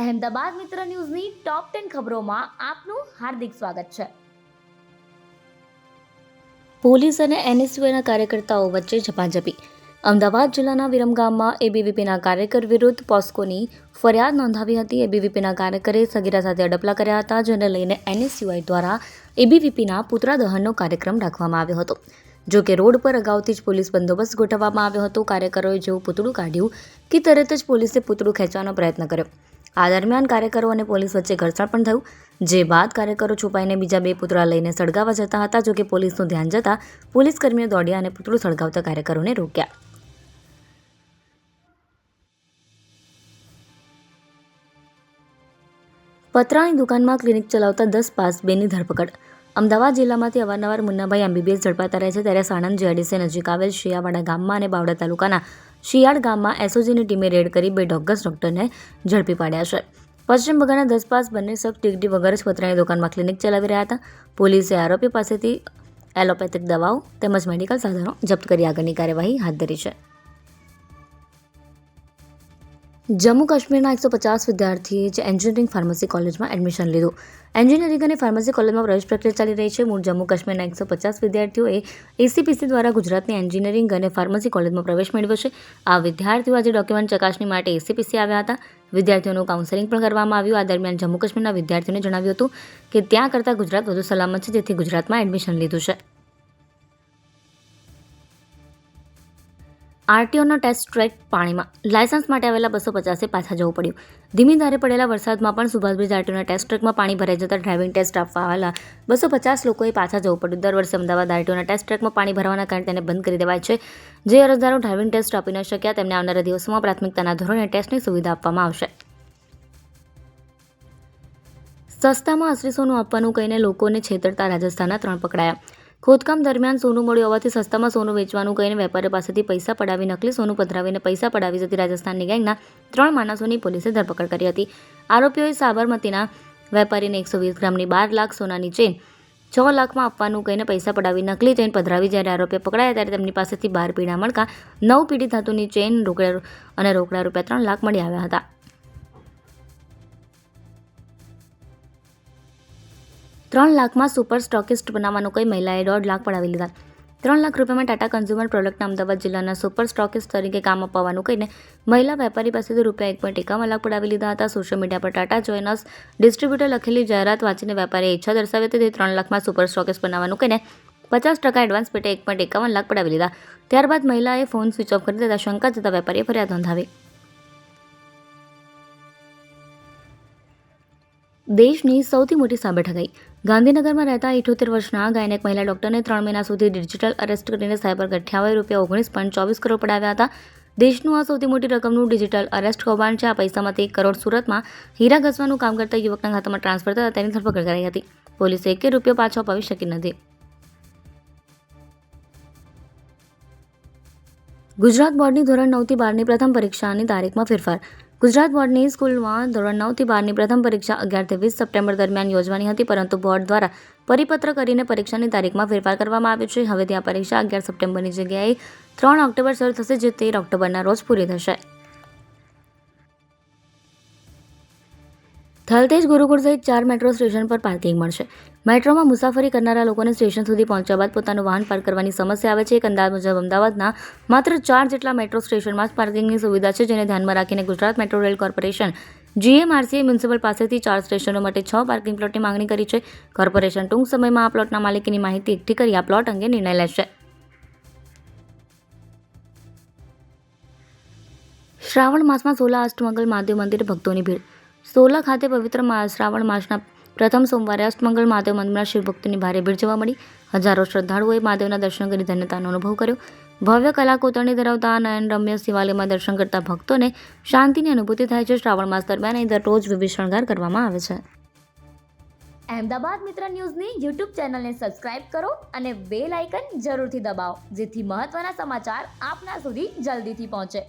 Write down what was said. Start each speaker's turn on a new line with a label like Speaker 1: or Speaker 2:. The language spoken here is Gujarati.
Speaker 1: અહેમદાબાદ મિત્ર ન્યૂઝની ટોપ ટેન ખબરોમાં આપનું હાર્દિક સ્વાગત છે. પોલીસ અને એનએસયુના કાર્યકર્તાઓ વચ્ચે ઝપાઝપી. અમદાવાદ જિલ્લાના વિરમગામમાં એબીવીપીના કાર્યકર વિરુદ્ધ પોસ્કોની ફરિયાદ નોંધાવી હતી. એબીવીપીના કાર્યકરે સગીરા સાથે અડપલા કર્યા હતા, જેને લઈને એનએસયુઆઈ દ્વારા એબીવીપીના પુતળા દહનનો કાર્યક્રમ રાખવામાં આવ્યો હતો. જો કે રોડ પર અગાઉથી જ પોલીસ બંદોબસ્ત ગોઠવવામાં આવ્યો હતો. કાર્યકરોએ જેવું પૂતળું કાઢ્યું કે તરત જ પોલીસે પૂતળું ખેંચવાનો પ્રયત્ન કર્યો. આ દરમિયાન કાર્યકરો અને પોલીસ વચ્ચે ઘર્ષણ પણ થયું. જે બાદ કાર્યકરો છુપાઈને બીજા બે પુતળા લઈને સળગાવવા જતા હતા જોકે પોલીસનું ધ્યાન જતા પોલીસ કર્મીઓ દોડ્યા અને પુતળું સળગાવતા કાર્યકરોને રોક્યા. પતરાની દુકાનમાં ક્લિનિક ચલાવતા દસ પાસ બેની ધરપકડ. અમદાવાદ જિલ્લામાંથી અવારનવાર મુન્નાભાઈ એમબીબીએસ ઝડપાતા રહે છે, ત્યારે સાણંદ જેડીસી નજીક આવેલ શિયાવાડા ગામમાં અને બાવડા તાલુકાના શિયાળ ગામમાં એસઓજીની ટીમે રેડ કરી બે ડોગસ ડોક્ટરને ઝડપી પાડ્યા છે. પશ્ચિમ બંગાળના દસ પાસ બંને શખ્સ ડિગ્રી વગર જ પતરાની દુકાનમાં ક્લિનિક ચલાવી રહ્યા હતા. પોલીસે આરોપી પાસેથી એલોપેથિક દવાઓ તેમજ મેડિકલ સાધનો જપ્ત કરી આગળની કાર્યવાહી હાથ ધરી છે. જમ્મુ કાશ્મીરના એકસો પચાસ વિદ્યાર્થીએ જે એન્જિનિયરિંગ ફાર્મસી કોલેજમાં એડમિશન લીધું. એન્જિનિયરિંગ અને ફાર્મસી કોલેજમાં પ્રવેશ પ્રક્રિયા ચાલી રહી છે. મૂળ જમ્મુ કાશ્મીરના એકસો પચાસ વિદ્યાર્થીઓએ એસીપીસી દ્વારા ગુજરાતની એન્જિનિયરિંગ અને ફાર્મસી કોલેજમાં પ્રવેશ મેળવ્યો છે. આ વિદ્યાર્થીઓ આજે ડોક્યુમેન્ટ ચકાસણી માટે એસીપીસી આવ્યા હતા. વિદ્યાર્થીઓનું કાઉન્સેલિંગ પણ કરવામાં આવ્યું. આ દરમિયાન જમ્મુ કાશ્મીરના વિદ્યાર્થીઓને જણાવ્યું હતું કે ત્યાં કરતાં ગુજરાત વધુ સલામત છે, જેથી ગુજરાતમાં એડમિશન લીધું છે. આરટીઓનો ટેસ્ટ ટ્રેક પાણીમાં. લાયસન્સ માટે આવેલા બસો પચાસે પાછા જવું પડ્યું. ધીમી ધારે પડેલા વરસાદમાં પણ સુભાષબ્રિજ આરટીઓના ટેસ્ટ ટ્રેકમાં પાણી ભરાઈ જતાં ડ્રાઇવિંગ ટેસ્ટ આપવા આવેલા બસો પચાસ લોકોએ પાછા જવું પડ્યું. દર વર્ષે અમદાવાદ આરટીઓના ટેસ્ટ ટ્રેકમાં પાણી ભરવાના કારણે તેને બંધ કરી દેવાય છે. જે અરજદારો ડ્રાઇવિંગ ટેસ્ટ આપી ન શક્યા તેમને આવનારા દિવસોમાં પ્રાથમિકતાના ધોરણે ટેસ્ટની સુવિધા આપવામાં આવશે. સસ્તામાં અસરી સોનું આપવાનું કહીને લોકોને છેતરતા રાજસ્થાનના ત્રણ પકડાયા. ખોદકામ દરમિયાન સોનું મળ્યું હોવાથી સસ્તામાં સોનું વેચવાનું કહીને વેપારીઓ પાસેથી પૈસા પડાવી નકલી સોનું પધરાવીને પૈસા પડાવી જતી રાજસ્થાનની ગેંગના ત્રણ માણસોની પોલીસે ધરપકડ કરી હતી. આરોપીઓએ સાબરમતીના વેપારીને એકસો વીસ ગ્રામની બાર લાખ સોનાની ચેન, છ લાખમાં આપવાનું કહીને પૈસા પડાવી નકલી ચેન પધરાવી જ્યારે આરોપીઓ પકડાયા ત્યારે તેમની પાસેથી બાર પીડા મળકા નવ પીડી ધાતુની ચેન રોકડા અને રોકડા રૂપિયા ત્રણ લાખ મળી આવ્યા હતા. ત્રણ લાખમાં સુપર સ્ટોકિસ્ટ બનાવવાનું કોઈ મહિલાએ દોઢ લાખ પડાવી લીધા. ત્રણ લાખ રૂપિયામાં ટાટા કન્ઝ્યુમર પ્રોડક્ટના અમદાવાદ જિલ્લાના સુપર સ્ટોકિસ્ટ તરીકે કામ અપાવવાનું કહીને મહિલા વેપારી પાસેથી રૂપિયા એક પોઈન્ટ એકાવન લાખ પડાવી લીધા હતા. સોશિયલ મીડિયા પર ટાટા જોઈનસ ડિસ્ટ્રીબ્યુટર લખેલી જાહેરાત વાંચીને વેપારીએ ઈચ્છા દર્શાવી હતી તે ત્રણ લાખમાં સુપર સ્ટોકિસ્ટ બનાવવાનું કહીને પચાસ ટકા એડવાન્સ પેટે એક પોઈન્ટ એકાવન લાખ પડાવી લીધા. ત્યારબાદ મહિલાએ ફોન સ્વિચ ઓફ કરી દેતા શંકા જતા વેપારીએ ફરિયાદ નોંધાવી. દેશની સૌથી મોટી સાબર ઠગાઈ. ગાંધીનગરમાં રહેતા ઇઠોતેર વર્ષના ગાયનેક મહિલા ડોક્ટરને ત્રણ મહિના સુધી ડિજિટલ અરેસ્ટ કરીને સાયબર ગઠિયાઓએ રૂપિયા ઓગણીસ પોઈન્ટ ચોવીસ કરોડ પડાવ્યા હતા. દેશનું આ સૌથી મોટી રકમનું ડિજિટલ અરેસ્ટ કૌભાંડ છે. આ પૈસામાંથી એક કરોડ સુરતમાં હીરા ઘસવાનું કામ કરતા યુવકના ખાતામાં ટ્રાન્સફર થતા તેની ધરપકડ કરાઈ હતી. પોલીસે એકે રૂપિયો પાછો અપાવી શકી નથી. ગુજરાત બોર્ડની ધોરણ નવથી બારની પ્રથમ પરીક્ષાની તારીખમાં ફેરફાર. ગુજરાત બોર્ડની સ્કૂલમાં ધોરણ નવથી બારની પ્રથમ પરીક્ષા અગિયારથી વીસ સપ્ટેમ્બર દરમિયાન યોજવાની હતી, પરંતુ બોર્ડ દ્વારા પરિપત્ર કરીને પરીક્ષાની તારીખમાં ફેરફાર કરવામાં આવ્યો છે. હવેથી આ પરીક્ષા અગિયાર સપ્ટેમ્બરની જગ્યાએ ત્રણ ઓક્ટોબર શરૂ થશે, જે તેર ઓક્ટોબરના રોજ પૂરી થશે. થલતેજ ગુરુકુળ સહિત ચાર મેટ્રો સ્ટેશન પર પાર્કિંગ મળશે. મેટ્રોમાં મુસાફરી કરનારા લોકોને સ્ટેશન સુધી પહોંચ્યા બાદ પોતાનું વાહન પાર્ક કરવાની સમસ્યા આવે છે. એક અંદાજ મુજબ અમદાવાદના માત્ર ચાર જેટલા મેટ્રો સ્ટેશનમાં જ પાર્કિંગની સુવિધા છે, જેને ધ્યાનમાં રાખીને ગુજરાત મેટ્રો રેલ કોર્પોરેશન, જીએમઆરસીએ મ્યુનિસિપલ પાસેથી ચાર સ્ટેશનો માટે છ પાર્કિંગ પ્લોટની માંગણી કરી છે. કોર્પોરેશન ટૂંક સમયમાં આ પ્લોટના માલિકીની માહિતી એકઠી કરી આ પ્લોટ અંગે નિર્ણય લેશે. શ્રાવણ માસમાં સોલા અષ્ટમંગલ મહાદેવ મંદિરે ભક્તોની ભીડ સોલા ખાતે પવિત્ર શ્રાવણ માસના પ્રથમ સોમવારે અષ્ટમંગલ મહાદેવ મંદિરમાં શિવભક્તોની ભારે ભીડ જોવા મળી. હજારો શ્રદ્ધાળુઓએ મહાદેવના દર્શન કરી ધન્યતાનો અનુભવ કર્યો. ભવ્ય કલા કોતરણી ધરાવતા નયન રમ્ય શિવાલયમાં દર્શન કરતા ભક્તોને શાંતિની અનુભૂતિ થાય છે. શ્રાવણ માસ દરમિયાન અહીં દરરોજ વિવિધ શણગાર કરવામાં આવે છે. અહેમદાબાદ મિત્ર ન્યૂઝની યુટ્યુબ ચેનલને સબસ્ક્રાઇબ કરો અને બેલ આઇકન જરૂરથી દબાવો, જેથી મહત્ત્વના સમાચાર આપના સુધી જલ્દીથી પહોંચે.